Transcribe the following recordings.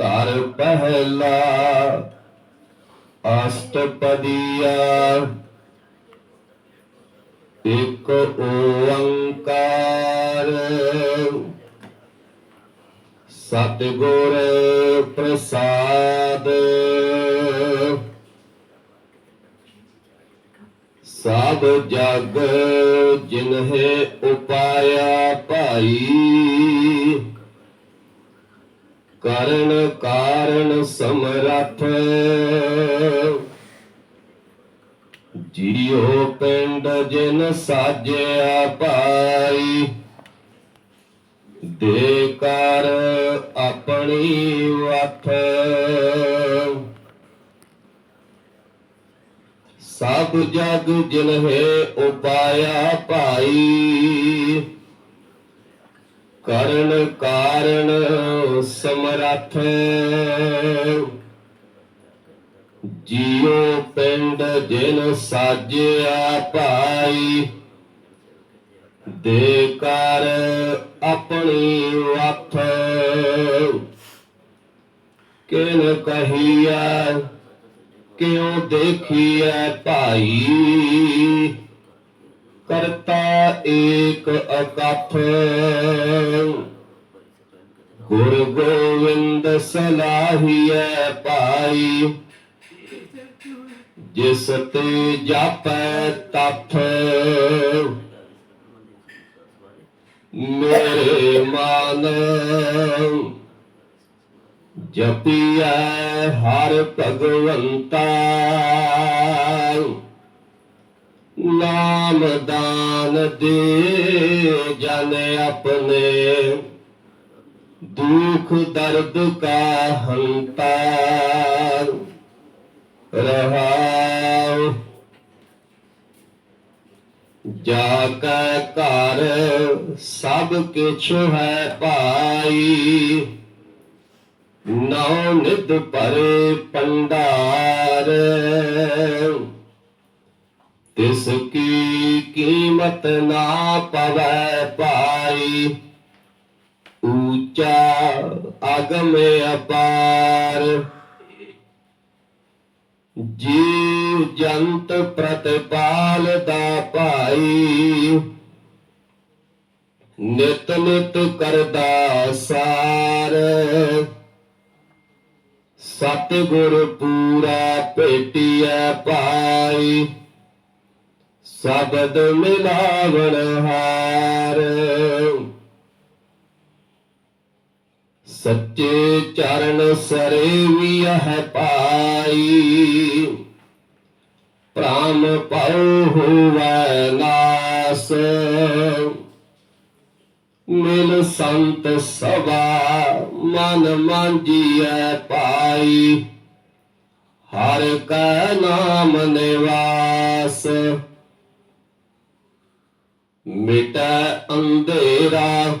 ਘਰ ਪਹਿਲਾ ਅਸ਼ਟਪਦੀਆ। ਇੱਕ ਓੰਕਾਰ। ਸਤਿਗੁਰ ਪ੍ਰਸਾਦ। ਸਭ ਜਗ ਜਿਨਹਿ ਉਪਾਇਆ ਭਾਈ। ਕਰਨ ਕਾਰਨ ਸਮਰੱਥ। ਜੀਉ ਪਿੰਡ ਜਿਨ ਸਾਜਿਆ ਪਾਈ ਦੇ ਕਰ ਆਪਣੀ ਵਥ ਸਭ ਜਗ ਜਿਨਹਿ ਉਪਾਇਆ ਭਾਈ ਕਰਨ ਕਾਰਨ ਸਮਰੱਥ। ਜੀਉ ਪਿੰਡ ਜਿਨ ਸਾਜਿਆ ਭਾਈ, ਦੇ ਕਰ ਆਪਣੀ ਵਥ ਕਿਨ ਕਹੀਆ ਕਿਉ ਦੇਖੀਐ ਭਾਈ? ਕਰਤਾ ਏਕ ਅਕਥ। ਗੁਰ ਗੋਵਿੰਦ ਸਲਾਹੀਐ ਪਾਈ ਜਿਸ ਤੇ ਜਾਪੈ ਤਥ ਮੇਰੇ ਮਨ ਜਪੀਐ ਹਰ ਭਗਵੰਤਾ। ਨਾਮ ਦਾਨ ਦੇ ਜਨ ਆਪਣੇ। ਦੁਖ ਦਰਦ ਕਾ ਹੰਤਾ ਰਹਾਉ। ਜਾ ਕੈ ਘਰ ਸਭ ਕਿਛ ਹੈ ਭਾਈ। ਨੌ ਨਿਧ ਭਰੇ ਪੰਡਾਰ ਤਿਸ ਕੀ ਕੀਮਤ ਨਾ ਪਵੈ ਪਾਈ। ਊਚਾ ਅਗਮ ਅਪਾਰ। ਜੀਵ ਜੰਤ ਪ੍ਰਤਪਾਲ ਦਾ ਭਾਈ। ਨਿਤ ਨਿਤ ਕਰਦਾ ਸਾਰ। ਸਤਿਗੁਰ ਪੂਰਾ ਭੇਟਿਐ ਪਾਈ ਸਬਦ ਮਿਲਾਵਣ ਹਾਰ। ਸੱਚੇ ਚਰਨ ਸਰੇ ਹੈ ਪਾਈ। ਪ੍ਰਾਨ ਪਾਉ ਹੋਵੈ ਨਾਸ। ਮਿਲ ਸੰਤ ਸਭਾ ਮਨ ਮਾਂਜੀਐ ਪਾਈ। ਹਰ ਕੈ ਨਾਮ ਨਿਵਾਸ। ਮਿਟੈ ਅੰਧੇਰਾ,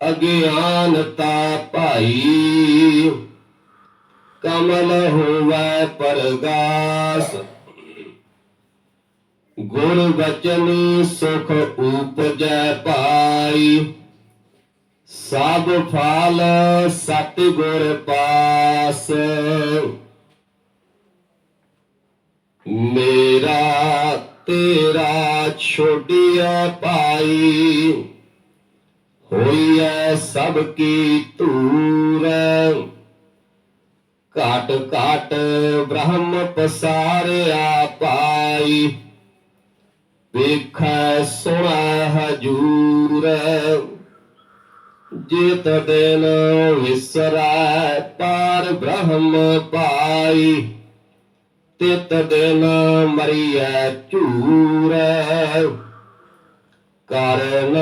ਅਗਿਆਨਤਾ ਭਾਈ। ਕਮਲ ਹੋਵੇ ਪਰਗਾਸ ਗੁਰ ਬਚਨ ਸੁਖ ਉਪਜੈ ਭਾਈ ਸਭ ਫਲ ਸਤ ਗੁਰ ਪਾਸ। ਮੇਰਾ ਤੇਰਾ ਛੋੜਿਆ ਪਾਈ ਹੋਈਐ ਸਭ ਕੀ ਧੂਰ। ਘਾਟ ਘਾਟ ਬ੍ਰਹਮ ਪਸਾਰਿਆ ਪਾਈ ਵੇਖੈ ਸੁਣਾ ਹਜੂਰ। ਜਿਤ ਦਿਨ ਵਿਸਰੈ ਪਾਰ ਬ੍ਰਹਮ ਪਾਈ ਤਿਤ ਦਿਨ ਮਰੀਐ ਝੂਰ। ਕਰਨ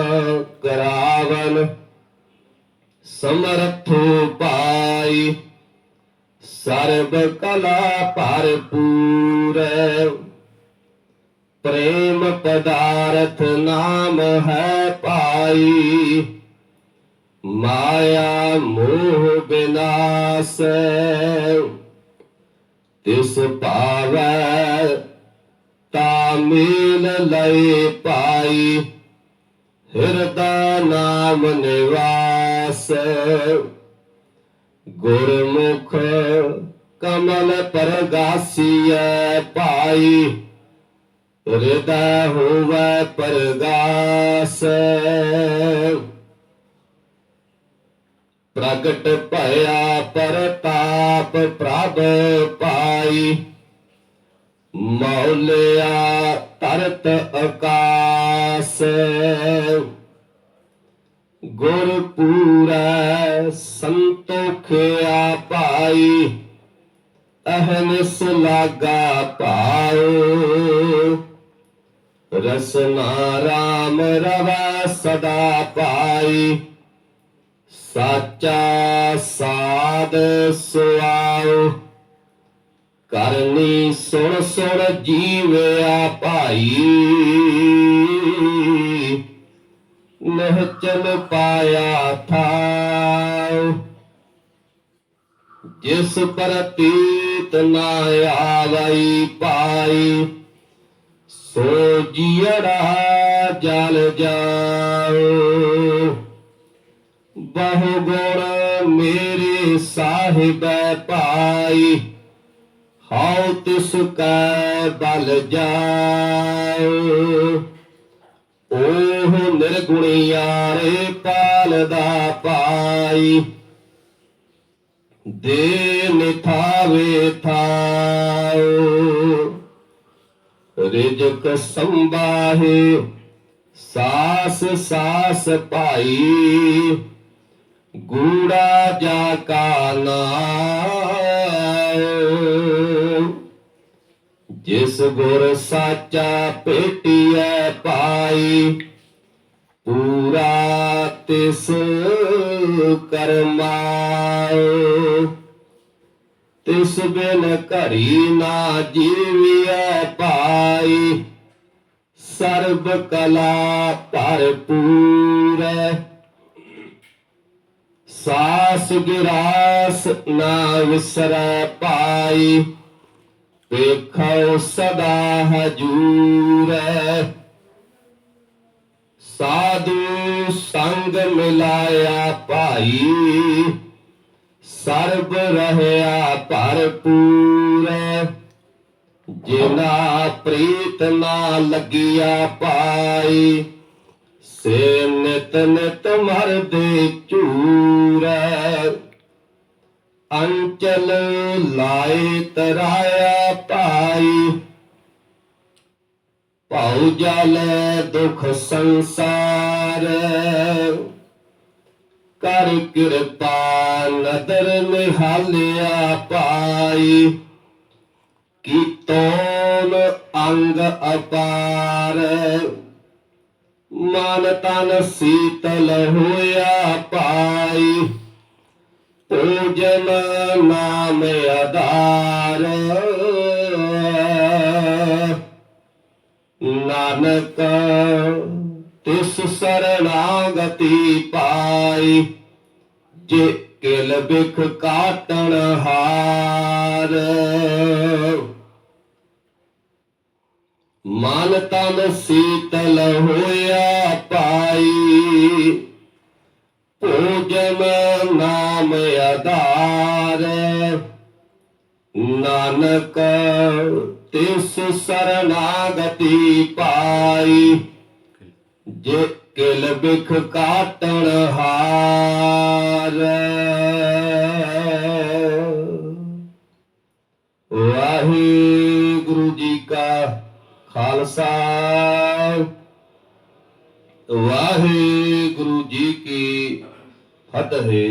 ਕਰਾਵਨ ਸਮਰਥੋ ਪਾਈ। ਸਰਬ ਕਲਾ ਭਰਪੂਰ। ਪ੍ਰੇਮ ਪਦਾਰਥ ਨਾਮ ਹੈ ਪਾਈ। ਮਾਇਆ ਮੋਹ ਬਿਨਾਸ਼। ਤਿਸ ਪਾਵੈ, ਤਾ ਮੇਲ ਲਏ ਪਾਈ। ਹਿਰਦਾ ਨਾਮ ਨਿਵਾਸ, ਗੁਰਮੁਖ ਕਮਲ ਪਰਗਾਸੀਐ ਪਾਈ। ਹਿਰਦਾ ਹੋਵੈ ਪਰਗਾਸ। ਪ੍ਰਗਟ ਭਇਆ ਪਰਤਾਪ ਪ੍ਰਭ ਪਾਈ। ਮੌਲਿਆ ਤਰਤ ਆਕਾਸ। ਗੁਰ ਪੂਰਾ ਸੰਤੋਖਿਆ ਪਾਈ ਅਹਨਿਸ ਲਾਗਾ ਪਾਉ ਰਸਨਾ ਰਾਮ ਰਵਾ ਸਦਾ ਪਾਈ। ਸਾਚਾ ਸਾਧ ਸੁਆਉ। ਕਰਨੀ ਸੁਣ ਸੁਣ ਜੀਵਿਆ ਭਾਈ। ਨਹਚਲ ਪਾਇਆ ਥਾਉ। ਜਿਸ ਪ੍ਰਤੀਤ ਨਾ ਆਵਈ ਪਾਈ। ਸੋ ਜੀੜਾ ਜਲ ਜਾਓ ਬਹੁ ਗੁਣ ਮੇਰੇ ਸਾਹਿਬੈ ਭਾਈ ਹਉ ਤਿਸ ਕੈ ਬਲ ਜਾਓ ਓਹ ਨਿਰਗੁਣਿਆਰੇ ਪਾਲਦਾ ਪਾਈ, ਦੇ ਨਿਥਾਵੇ ਥਾਉ। ਰਿਜਕ ਸੰਬਾਹੇ ਸਾਸ ਸਾਸ ਭਾਈ ਗੂੜਾ ਜਾ ਕਾ ਨਾਮ ਜਿਸ ਗੁਰ ਸਾਚਾ ਭੇਟੀਐ ਪਾਈ, ਪੂਰਾ ਤਿਸ ਕਰਮਾਉ ਤਿਸ ਬਿਨ ਘੜੀ ਨਾ ਜੀਵਿਐ ਪਾਈ, ਸਰਬ ਕਲਾ ਭਰਪੂਰ। ਸਾਸ ਗਿਰਾਸ ਨਾ ਵਿਸਰੈ ਪਾਈ ਵੇਖੋ ਸਦਾ ਹਜੂਰ। ਸਾਧੂ ਸੰਗ ਮਿਲਾਇਆ ਭਾਈ, ਸਰਬ ਰਹਿਆ ਭਰਪੂਰ ਜਿਨਾ ਪ੍ਰੀਤ ਨਾ ਲੱਗਿਆ ਪਾਈ, ਸੇ ਨਿਤ ਨਿਤ ਮਰਦੇ ਝੂਰ। ਅੰਚਲ ਲਾਏ ਤਰਾਇਆ ਪਾਈ ਭਉ ਜਲ ਦੁਖ ਸੰਸਾਰ। ਕਰ ਕਿਰਪਾ ਨਦਰ ਨਿਹਾਲਿਆ ਪਾਈ ਕੀਤੋਨ ਅੰਗ ਅਪਾਰ। ਮਨ ਤਨ ਸੀਤਲ ਹੋਇਆ ਪਾਈ ਪੂਜਨ ਨਾਮ ਆਧਾਰ ਨਾਨਕ ਤਿਸ ਸਰਣਾਗਤੀ ਪਾਈ ਜੇ ਕਿਲ ਬਿਖ ਕਾਟਣ ਹਾਰ ਮਨ ਤਨ ਸੀਤਲ ਹੋਇਆ ਨਾਨਕ, ਤਿਸ ਸਰਨਾਗਤੀ ਪਾਈ। ਜੇ ਕਿਲ ਬਿਖ ਕਾਟਣ ਹਾਰ। ਵਾਹਿਗੁਰੂ ਜੀ ਕਾ ਖਾਲਸਾ। ਵਾਹਿਗੁਰੂ ਜੀ ਕੀ ਫਤਿਹ।